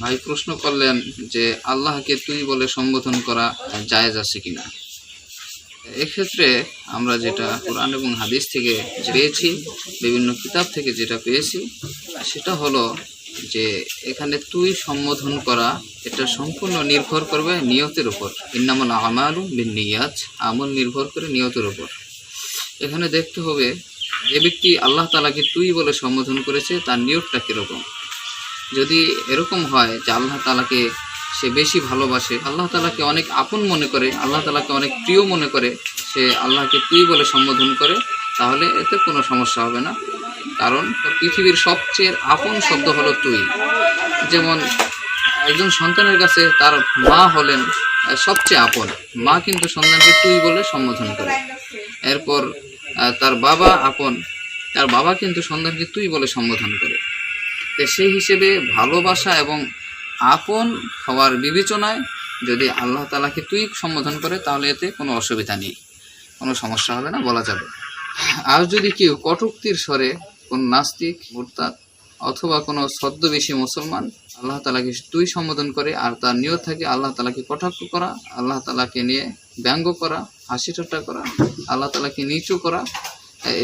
ভাই, প্রশ্ন করলেন যে, আল্লাহকে তুই বলে সম্বোধন করা জায়েজ আছে কিনা? এক্ষেত্রে আমরা যেটা কোরআন এবং হাদিস থেকে পেয়েছি, বিভিন্ন কিতাব থেকে যেটা পেয়েছি, সেটা হলো যে, এখানে তুই সম্বোধন করা, এটা সম্পূর্ণ নির্ভর করবে নিয়তের উপর। ইন্নামুল আমালু বিন নিয়াত আমল নির্ভর করে নিয়তের উপর। এখানে দেখতে হবে যে ব্যক্তি আল্লাহ তালাকে তুই বলে সম্বোধন করেছে, তার নিয়তটা কীরকম? যদি এরকম হয় যে আল্লাহ তালাকে সে বেশি ভালোবাসে, আল্লাহ তালাকে অনেক আপন মনে করে, আল্লাহ তালাকে অনেক প্রিয় মনে করে, সে আল্লাহকে তুই বলে সম্বোধন করে, তাহলে এতে কোনো সমস্যা হবে না। কারণ পৃথিবীর সবচেয়ে আপন শব্দ হলো তুই। যেমন একজন সন্তানের কাছে তার মা হলেন সবচেয়ে আপন। মা কিন্তু সন্তানকে তুই বলে সম্বোধন করে। এরপর তার বাবা আপন। তার বাবা কিন্তু সন্তানকে তুই বলে সম্বোধন করে। তো সেই হিসেবে ভালোবাসা এবং আপন হওয়ার বিবেচনায় যদি আল্লাহ তালাকে তুই সম্বোধন করে, তাহলে এতে কোনো অসুবিধা নেই। কোনো সমস্যা হবে না, বলা যাবে। আর যদি কেউ কটুক্তির স্বরে কোন নাস্তিক মুরতাদ অথবা কোনো ছদ্মবেশী মুসলমান আল্লাহ তালাকে তুই সম্বোধন করে আর তার নিয়ত থাকে আল্লাহ তালাকে কটাক্ষ করা, আল্লাহ তালাকে নিয়ে ব্যঙ্গ করা, হাসি ঠাট্টা করা, আল্লাহ তালাকে নিচু করা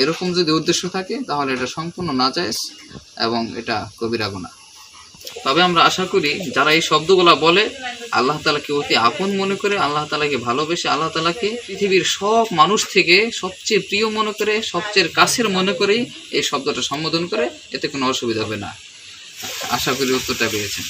এরকম যদি উদ্দেশ্য থাকে, তাহলে এটা সম্পূর্ণ নাজায়েজ এবং এটা কবিরা গুনাহ তবে আমরা আশা করি, যারা এই শব্দগুলা বলে, আল্লাহ তালাকে অতি আপন মনে করে, আল্লাহ তালাকে ভালোবেসে, আল্লাহ তালাকে পৃথিবীর সব মানুষ থেকে সবচেয়ে প্রিয় মনে করে, সবচেয়ে কাছের মনে করেই এই শব্দটা সম্বোধন করে, এতে কোনো অসুবিধা হবে না। আশা করি উত্তরটা পেয়েছেন।